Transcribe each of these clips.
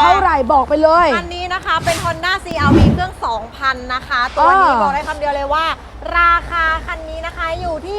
เท่าไหร่บอกไปเลย อันนี้นะคะเป็น Honda CRV เครื่อง 2,000 นะคะ ตัวนี้อ่าบอกได้คำเดียวเลยว่า ราคาคันนี้นะคะอยู่ที่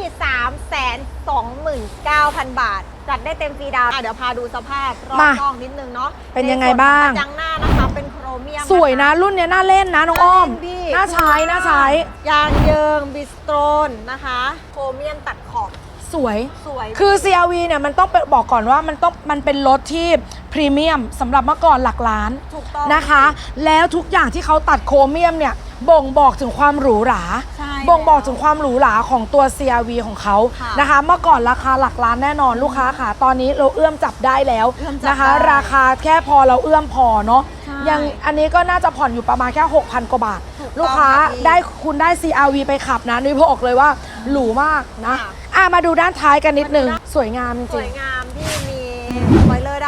329,000 บาท จัดได้เต็มฟรีดาวน์อะเดี๋ยวพาดูสภาพรอบมานอกนิดนึงเนาะเป็นยังไงใส่วบ้างกระจังหน้านะคะเป็นโครเมียมสวยนะรุ่นเนี้ยน่าเล่นนะน้องอ้อมพี่น่าใช้น่าใช้ยางเยิงบิสโตรนนะคะ โครเมียมตัดขอบสวย สวย คือ CRV เนี่ยมันต้องไปบอกก่อนว่ามันต้องมันเป็นรถที่ พรีเมียมสำหรับเมื่อก่อนหลักล้านถูกต้องนะคะ แล้วทุกอย่างที่เขาตัดโครเมียมเนี่ยบ่งบอกถึงความหรูหรา ใช่บ่งบอกถึงความหรูหราของตัว CRV ของเขาค่ะ นะคะ เมื่อก่อนราคาหลักล้านแน่นอนลูกค้าค่ะ ตอนนี้เราเอื้อมจับได้แล้วเอื้อมจับนะคะ ได้ราคาแค่พอเราเอื้อมพอเนาะใช่ยังอันนี้ก็น่าจะผ่อนอยู่ประมาณแค่ 6,000 กว่าบาท ถูกต้องลูกค้าค่ะพี่ได้คุณได้ CRV ไปขับนะนุ้ยบอกเลยว่าหรูมากนะค่ะอะมาดูด้านท้ายกันนิดนึง มาดูด้าน สวยงามจสริวงยงามที่มี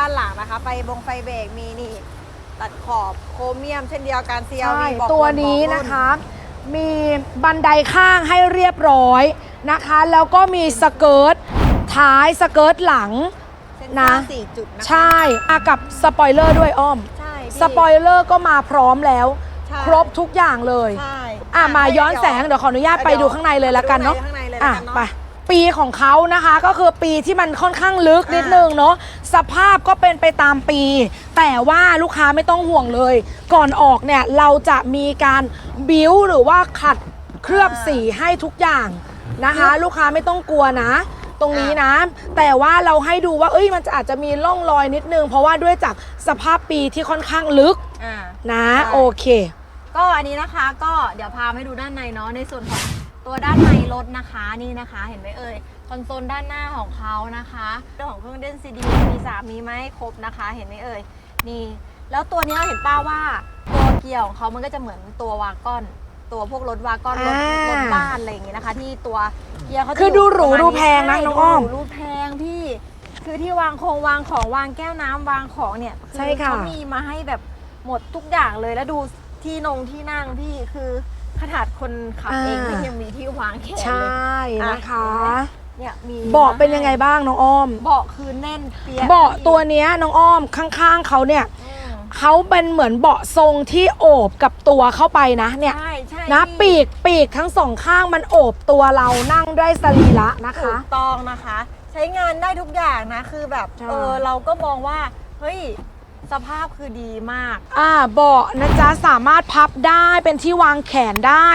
านหลังนะคะ ไฟบงไฟเบรกมีนี่ ตัดขอบโครเมียมเช่นเดียวกันๆ CLV ใช่บอกตัวรุ่นี้บอกรุ่นะคะ มีบันไดข้างให้เรียบร้อยนะคะ แล้วก็มีสเกิร์ตท้ายสเกิร์ตหลังเส้นนะทางสี่จุดนะคะใช่มากับสปอยเลอร์ด้วยอ้อม ใช่พี่ สปอยเลอร์ก็มาพร้อมแล้ว ใช่ ครบทุกอย่างเลย ใช่อะมาย้อนแสง เดี๋ยวขออนุญาตไปดูข้างในเลยละกันเนาะไปดูข้างในเลยอะละกันเนาะไป ปีของเขานะคะก็คือปีที่มันค่อนข้างลึกนิดนึงเนาะสภาพก็เป็นไปตามปี แต่ว่าลูกค้าไม่ต้องห่วงเลย ก่อนออกเนี่ยเราจะมีการบิ้วหรือว่าขัดเคลือบสีให้ทุกอย่างนะคะ ลูกค้าไม่ต้องกลัวนะ ตรงนี้นะ แต่ว่าเราให้ดูว่าเอ้ยมันจะอาจจะมีร่องรอยนิดนึง เพราะว่าด้วยจากสภาพปีที่ค่อนข้างลึกอ่านะ ใช่ โอเค ก็อันนี้นะคะก็เดี๋ยวพาให้ดูด้านในเนาะในส่วนของ ตัวด้านในรถนะคะนี่นะคะ เห็นไหมเอ่ยคอนโซลด้านหน้าของเขานะคะเรื่องของเครื่องเล่นซีดีมีสามมีไหมครบนะคะ เห็นไหมเอ่ยนี่แล้วตัวเนี้ยเห็นป้าว่าตัวเกียร์ของเขามันก็จะเหมือนตัววากอน ตัวพวกรถวากอนรถอ่า รถบ้านอะไรอย่างงี้นะคะ ที่ตัวเกียร์เขาจะคือดูหรูยู่ประมาณดูแพงนะใช่น้องอ้อมดูหรูดูแพงพี่ คือที่วางคงวางของวางแก้วน้ำวางของเนี่ยใช่ค่ะ เขามีมาให้แบบหมดทุกอย่างเลยแล้วดู ที่นงที่นั่งพี่คือขนาดคนขับเองไม่ยังมีที่วางแขนใชเลย่นะคะอะเนี่ยมีเบาะเป็นยังไงบ้างน้องอ้อม เบาะคือแน่นเปียกเบาะตัวเนี้ยน้องอ้อมข้างๆเขาเนี่ยอืมเขาเป็นเหมือนเบาะทรงที่โอบกับตัวเข้าไปนะเนี่ยใช่ใช่นะพี่ปีกปีกทั้งสองข้างมันโอบตัวเรานั่งด้วยสรีระนะคะถูกต้องนะคะ ใช้งานได้ทุกอย่างนะคือแบบใช่ เออเราก็มองว่าเฮ้ย สภาพคือดีมาก อ่าเบาะนะจ๊ะ สามารถพับได้เป็นที่วางแขนได้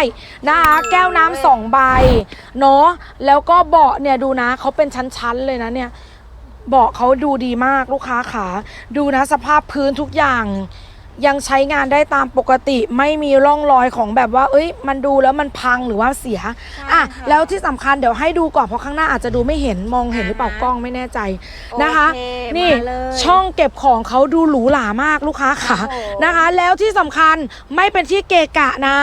นะคะโอ้ยแก้วน้ำสองใบ เนาะแล้วก็เบาะเนี่ยดูนะเขาเป็นชั้นๆเลยนะเนี่ย เบาะเขาดูดีมากลูกค้าขาดูนะสภาพพื้นทุกอย่าง ยังใช้งานได้ตามปกติไม่มีร่องรอยของแบบว่า เอ้ย มันดูแล้วมันพังหรือว่าเสียอะค่ะแล้วที่สำคัญเดี๋ยวให้ดูก่อนเพราะข้างหน้าอาจจะดูไม่เห็นมองเห็นหรือเปล่าอ่าฮะกล้องไม่แน่ใจนะคะ โอเคนี่มาเลย ช่องเก็บของเขาดูหรูหรามากลูกค้าค่ะโอ้โห นะคะ แล้วที่สำคัญไม่เป็นที่เกะกะนะ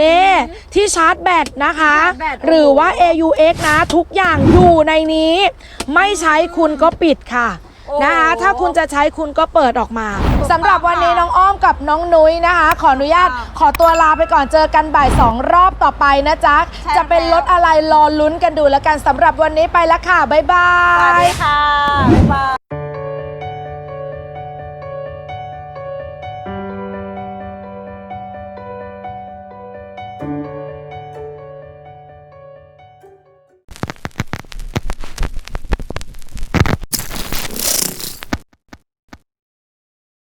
นี่ที่ชาร์จแบตนะคะ ชาร์จแบตหรือว่า AUX นะ ทุกอย่างอยู่ในนี้ ไม่ใช้คุณก็ปิดค่ะโอ้โห นะคะถ้าคุณจะใช้คุณก็เปิดออกมาถูกสำหรับวันนี้ค่ะน้องอ้อมกับน้องนุ้ยนะคะ ขออนุญาตค่ะขอตัวลาไปก่อนเจอกันบ่ายสองรอบต่อไปนะจ๊ะใช่จะเป็นแล้วรถอะไรรอลุ้นกันดูแล้วกันสำหรับวันนี้ไปแล้วค่ะบ๊ายบาสวัสยดีค่ะบ๊ายบาย